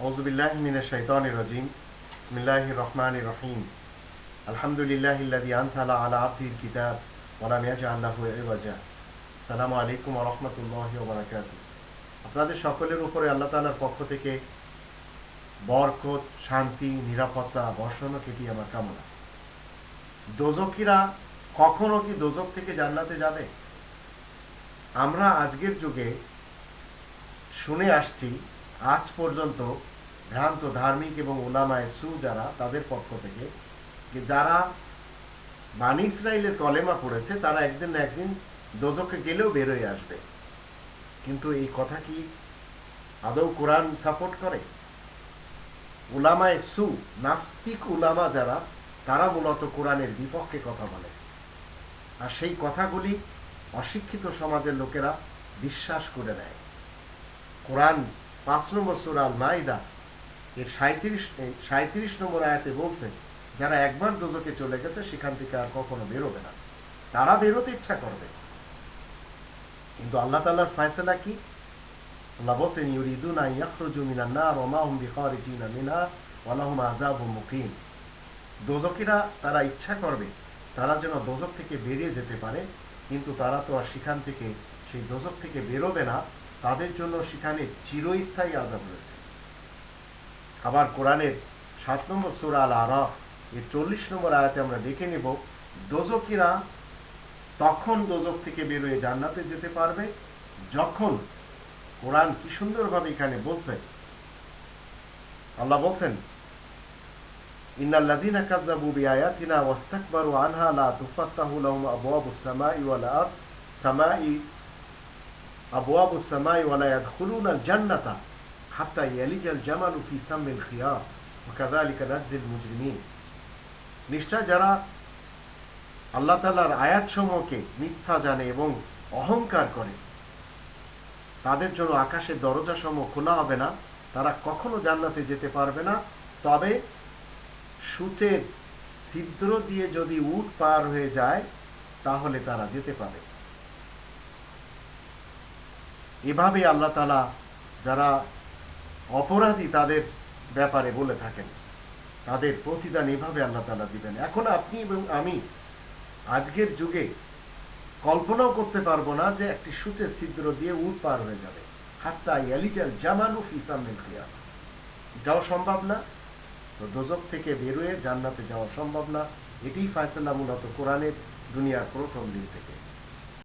أعوذ بالله من الشيطان الرجيم بسم الله الرحمن الرحيم الحمد لله الذي أنزل على عبده الكتاب ولم يجعل له عوجا السلام عليكم ورحمة الله وبركاته আপনাদের সকলের উপরে আল্লাহ তাআলার পক্ষ থেকে বরকত শান্তি নিরাপত্তা বর্ষণ এটি আমার কামনা দোজকিরা কখনো কি দোজক থেকে জান্নাতে যাবে আমরা আজকের যুগে শুনে আসছি আজ পর্যন্ত ভ্রান্ত ধার্মিক এবং ওলামায় সু যারা, তাদের পক্ষ থেকে যে যারা বানি ইসরায়েলের কলেমা পড়েছে, তারা একদিন না একদিন দোজকে গেলেও বেরোয় আসবে। কিন্তু এই কথা কি আদৌ কোরআন সাপোর্ট করে? উলামায় সু, নাস্তিক উলামা যারা, তারা মূলত কোরআনের বিপক্ষে কথা বলে। আর সেই কথাগুলি অশিক্ষিত সমাজের লোকেরা বিশ্বাস করে নেয়। কোরআন পাঁচ নম্বর সুরাল মাইদা এর সাঁত্রিশ সাঁত্রিশ নম্বর আয়াতে বলছে যারা একবার দোজকে চলে গেছে, সেখান থেকে আর কখনো বেরোবে না। তারা বেরোতে ইচ্ছা করবে। কিন্তু আল্লাহ তাল্লাহর ফয়সলা কি? আল্লাহ বলছেন মুকিম। দোজকিরা তারা ইচ্ছা করবে, তারা যেন দোজক থেকে বেরিয়ে যেতে পারে, কিন্তু তারা তো আর সেখান থেকে, সেই দোজক থেকে বেরোবে না। তাদের জন্য সেখানে চিরস্থায়ী আজাব রয়েছে। আবার কোরআনের সাত নম্বর সুরা আল আরাফ এর চল্লিশ নম্বর আয়াতে আমরা দেখে নেব দোজকিরা তখন দোজক থেকে বেরোয় জান্নাতে যেতে পারবে, যখন কোরআন কি সুন্দরভাবে এখানে বলছে। আল্লাহ বলছেন, ইন্নাল্লাযীনা কাযযাবু বিআয়াতিনা ওয়াস্তাকবারু আনহা লা তুফাত্তাহু লাহুম আবওয়াবুস সামাই ওয়াল আরদ, সামাই ইয়াদখুলুনা আল জান্নাতা হাত্তা ইয়ালিজাল জামালু ফি সামিল খিয়ার ওয়া কাযালিকা নাজজিল মুজরিমিন নিশ্চয় যারা আল্লাহ তাআলার আয়াতসমূহকে মিথ্যা জানে এবং অহংকার করে, তাদের জন্য আকাশের দরজাসমূহ খোলা হবে না, তারা কখনো জান্নাতে যেতে পারবে না। তবে সূচের ছিদ্র দিয়ে যদি উট পার হয়ে যায়, তাহলে তারা যেতে পারে। এভাবে আল্লাহ তালা যারা অপরাধী তাদের ব্যাপারে বলে থাকেন, তাদের প্রতিদান এভাবে আল্লাহ তালা দিবেন। এখন আপনি এবং আমি আজকের যুগে কল্পনাও করতে পারব না যে একটি সূচের ছিদ্র দিয়ে উট পার হয়ে যাবে। হাত্তা ইয়ালিজাল জামানু ফিসামিল খিয়া এটাও সম্ভব না, তো দোজক থেকে বেরোয় জান্নাতে যাওয়া সম্ভব না। এটাই ফায়সাল্লাহ মূলত কোরআনের দুনিয়ার প্রথম দিন থেকে।